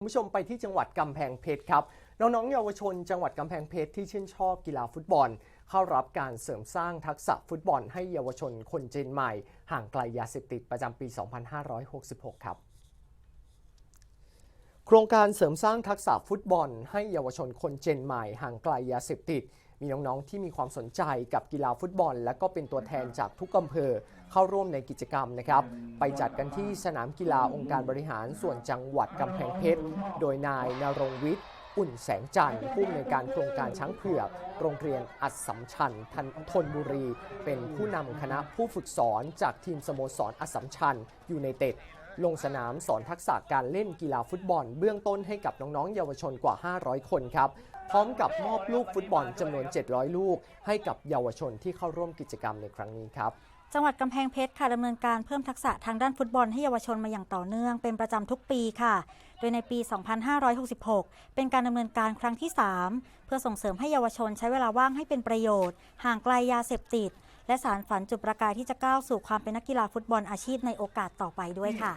คุณผู้ชมไปที่จังหวัดกำแพงเพชรครับ น้องๆเยาวชนจังหวัดกำแพงเพชรที่ชื่นชอบกีฬาฟุตบอล เข้ารับการเสริมสร้างทักษะฟุตบอลให้เยาวชนคนเจนใหม่ ห่างไกลยาเสพติดประจำปี 2566 ครับโครงการเสริมสร้างทักษะฟุตบอล ให้เยาวชนคนเจนใหม่ห่างไกลยาเสพติด มีน้องๆ ที่มีความสนใจกับกีฬาฟุตบอล และก็เป็นตัวแทนจากทุกอำเภอเข้าร่วมในกิจกรรมนะครับ ไปจัดกันที่สนามกีฬาองค์การบริหารส่วนจังหวัดกำแพงเพชร โดยนายนรงวิทย์อุ่นแสงจันทร์ผู้อำนวยการโครงการช้างเผือก โรงเรียนอัดสำชัญทันทนบุรี เป็นผู้นำคณะผู้ฝึกสอนจากทีมสโมสรอัดสำชัญยูไนเต็ด ลงสนามสอนทักษะการเล่นกีฬาฟุตบอล เบื้องต้นให้กับน้องๆ เยาวชนกว่า 500 คนครับ พร้อมกับมอบลูกฟุตบอลจำนวน 700 ลูก ให้กับเยาวชนที่เข้าร่วมกิจกรรมในครั้งนี้ครับจังหวัดกำแพงเพชรค่ะดำเนินการเพิ่มทักษะทางด้านฟุตบอลให้เยาวชนมาอย่างต่อเนื่องเป็นประจำทุกปีค่ะ โดยในปี 2566 เป็นการดำเนินการครั้งที่ 3 เพื่อส่งเสริมให้เยาวชนใช้เวลาว่างให้เป็นประโยชน์ ห่างไกลยาเสพติด และสารฝันจุดประกายที่จะก้าวสู่ความเป็นนักกีฬาฟุตบอลอาชีพในโอกาสต่อไปด้วยค่ะ